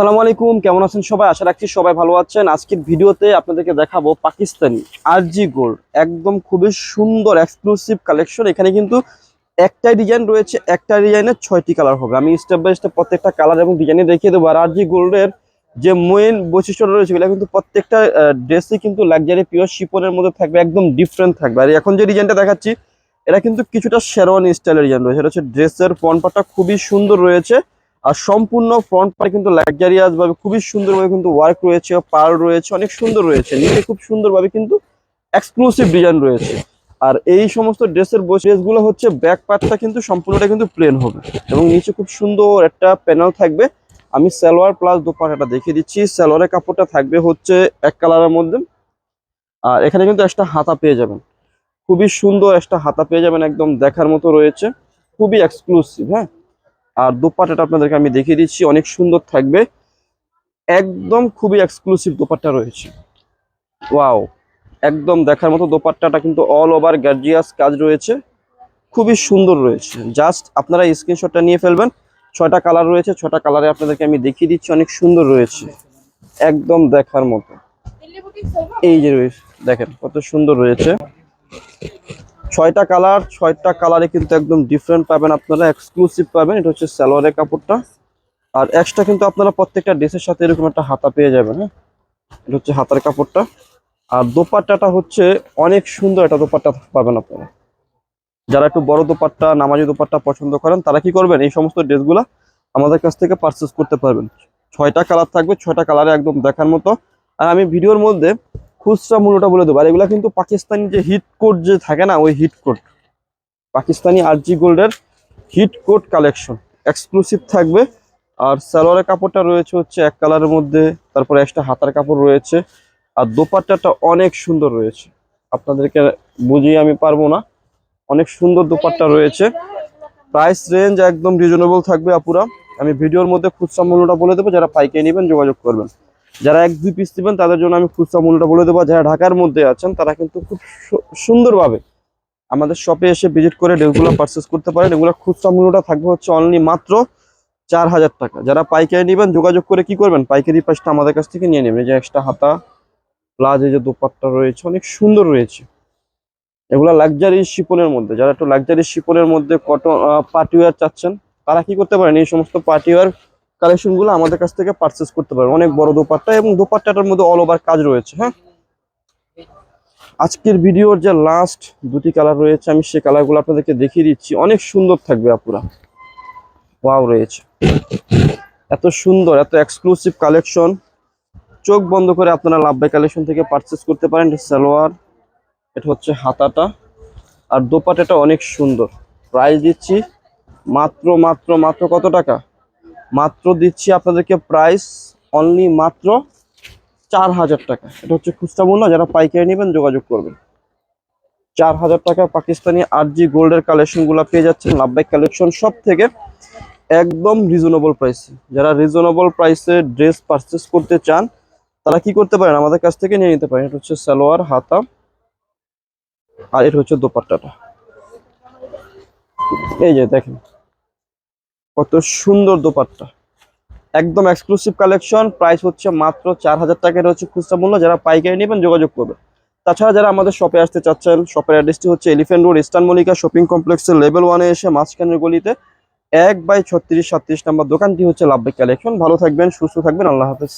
আসসালামু আলাইকুম, কেমন আছেন সবাই? আশা রাখছি সবাই ভালো আছেন। আজকের ভিডিওতে আপনাদেরকে দেখাবো পাকিস্তানি আরজি গোল্ড একদম খুবই সুন্দর এক্সক্লুসিভ কালেকশন এখানে কিন্তু একটাই ডিজাইন রয়েছে, একটা ডিজাইনের ছয়টি কালার হবে। আমি স্টেপ বাই স্টেপ প্রত্যেকটা কালার এবং ডিজাইনে দেখিয়ে দেবো। আর আরজি গোল্ডের যে মেইন বৈশিষ্ট্য রয়েছে, এগুলো কিন্তু প্রত্যেকটা ড্রেসই কিন্তু লাক্সারি পিওর শিপনের মধ্যে থাকবে, একদম ডিফারেন্ট থাকবে। আর এখন যে ডিজাইনটা দেখাচ্ছি, এটা কিন্তু কিছুটা শেরওয়ানি স্টাইলের ডিজাইন রয়েছে। এটা হচ্ছে ড্রেসের পার্টটা খুবই সুন্দর রয়েছে। আর সম্পূর্ণ ফ্রন্ট পার্ট কিন্তু লাক্সারিয়াস ভাবে খুবই সুন্দরভাবে কিন্তু ওয়ার্ক রয়েছে পার রয়েছে, অনেক সুন্দর রয়েছে। নিচে খুব সুন্দরভাবে কিন্তু এক্সক্লুসিভ ডিজাইন রয়েছে। আর এই সমস্ত ড্রেসের ড্রেসগুলো হচ্ছে ব্যাক পার্টটা কিন্তু সম্পূর্ণটা কিন্তু প্লেন হবে এবং নিচে খুব সুন্দর একটা প্যানেল থাকবে। আমি সালোয়ার প্লাস দোপাটাটা দেখিয়ে দিচ্ছি। সালোয়ারের কাপড়টা থাকবে হচ্ছে এক কালারের মধ্যে। আর এখানে কিন্তু একটা হাতা পেয়ে যাবেন। খুবই সুন্দর একটা হাতা পেয়ে যাবেন, একদম দেখার মতো রয়েছে। খুবই এক্সক্লুসিভ হ্যাঁ? আর দোপাট্টাটা আপনাদেরকে আমি দেখিয়ে দিচ্ছি, অনেক সুন্দর থাকবে। একদম খুবই এক্সক্লুসিভ দোপাট্টা রয়েছে। ওয়াও একদম দেখার মতো দোপাট্টাটা কিন্তু অল ওভার গার্জিয়াস কাজ রয়েছে। খুবই সুন্দর রয়েছে। জাস্ট আপনারা স্ক্রিনশটটা নিয়ে ফেলবেন। ছয়টা কালার রয়েছে, ছয়টা কালারে আপনাদেরকে আমি দেখিয়ে দিচ্ছি, অনেক সুন্দর রয়েছে। একদম দেখার মতো। এই যে রয়েছে, দেখেন কত সুন্দর রয়েছে। ছয়টা কালার, ছয়টা কালারে কিন্তু একদম ডিফারেন্ট পাবেন আপনারা এক্সক্লুসিভ পাবেন। এটা হচ্ছে স্যালোয়ারের কাপড়টা। আর এক্সট্রা কিন্তু আপনারা প্রত্যেকটা ড্রেসের সাথে এরকম একটা হাতা পেয়ে যাবেন হ্যাঁ? এটা হচ্ছে হাতার কাপড়টা। আর দোপাট্টাটা হচ্ছে অনেক সুন্দর একটা দোপাট্টা পাবেন আপনারা। যারা একটু বড় দোপাট্টা, নামাজি দোপাট্টা পছন্দ করেন, তারা কি করবেন? এই সমস্ত ড্রেসগুলা আমাদের কাছ থেকে পারচেস করতে পারবেন। ছয়টা কালার থাকবে, ছয়টা কালারে একদম দেখার মতো। আর আমি ভিডিওর মধ্যে খুচরা মূল্যটা বলে দেবো। আর এগুলা কিন্তু পাকিস্তানি যে হিট কোট যে থাকে না, ওই হিট কোট পাকিস্তানি আরজি গোল্ডের হিট কোট কালেকশন এক্সক্লুসিভ থাকবে। আর সালোয়ারের কাপড়টা রয়েছে হচ্ছে এক কালারের মধ্যে, তারপরে একটা হাতার কাপড় রয়েছে। আর দোপাট্টাটা অনেক সুন্দর রয়েছে। আপনাদেরকে বুঝিয়ে আমি পারব না। অনেক সুন্দর দোপাট্টা রয়েছে। প্রাইস রেঞ্জ একদম রিজনেবল থাকবে আপুরা। আমি ভিডিওর মধ্যে খুচরা মূল্যটা বলে দেবো, যারা পাইকে নেবেন যোগাযোগ করবেন। যারা এক দুই পিস নেবেন, তাদের জন্য আমি খুচরা মূল্যটা বলে দেবো। যারা ঢাকার মধ্যে আছেন, তারা কিন্তু খুব সুন্দরভাবে আমাদের শপে এসে ভিজিট করে ড্রেসগুলো পারচেস করতে পারেন। এগুলো খুচরা মূল্যটা থাকবে হচ্ছে অনলি মাত্র চার হাজার টাকা। যারা পাইকারি নেবেন, যোগাযোগ করে কি করবেন? পাইকারি পাশটা আমাদের কাছ থেকে নিয়ে নেবেন। যে এক্সট্রা হাতা প্লাস এই যে দোপাট্টা রয়েছে, অনেক সুন্দর রয়েছে। এগুলা লাক্সারি শিপনের মধ্যে, যারা একটু লাক্সারি শিপনের মধ্যে কটন পার্টিওয়ার চাচ্ছেন, তারা কি করতে পারেন? এই সমস্ত পার্টিওয়ার কালেকশনগুলো আমাদের কাছ থেকে পারচেস করতে পারেন অনেক বড় দোপাট্টা এবং দোপাট্টাটার মধ্যে অল ওভার কাজ রয়েছে হ্যাঁ? আজকের ভিডিওর যে লাস্ট দুটি কালার রয়েছে, আমি সেই কালারগুলো আপনাদেরকে দেখিয়ে দিচ্ছি। অনেক সুন্দর থাকবে আপুরা। ওয়াও রয়েছে। এত সুন্দর, এত এক্সক্লুসিভ কালেকশন চোখ বন্ধ করে আপনারা লাভবাই কালেকশন থেকে পারচেস করতে পারেন। সালোয়ার, এটা হচ্ছে হাতাটা। আর দোপাটাটা অনেক সুন্দর। প্রাইস দিচ্ছি মাত্র মাত্র মাত্র কত টাকা? মাত্র দিচ্ছি আপনাদেরকে প্রাইস অনলি মাত্র চার হাজার টাকা। এটা হচ্ছে খুচরা মূল্য, যারা পাইকারি নেবেন যোগাযোগ করবেন। চার হাজার টাকা পাকিস্তানি আর আরজি গোল্ডের কালেকশনগুলো পেয়ে যাচ্ছেন। লাভবাইক কালেকশন সব থেকে একদম রিজনেবল প্রাইসে যারা রিজনেবল প্রাইসে ড্রেস পারচেস করতে চান, তারা কি করতে পারেন? আমাদের কাছ থেকে নিয়ে নিতে পারেন। এটা হচ্ছে সালোয়ার, হাতা, আর এটা হচ্ছে দোপাট্টাটা। এই যে দেখেন কত সুন্দর দোপাট্টা। একদম এক্সক্লুসিভ কালেকশন প্রাইস হচ্ছে মাত্র চার হাজার টাকা। হচ্ছে খুচরা মূল্য, যারা পাইকারি নেবেন যোগাযোগ করবেন। তাছাড়া যারা আমাদের শপে আসতে চাচ্ছেন শপের অ্যাড্রেসটি হচ্ছে elephant road eastern Mallika shopping কমপ্লেক্সের লেভেল ওয়ানে এসে মাঝখানের গলিতে এক বাই ছত্রিশ সাতত্রিশ নাম্বার দোকানটি হচ্ছে লাভবিক কালেকশন ভালো থাকবেন, সুস্থ থাকবেন, আল্লাহ হাফেজ।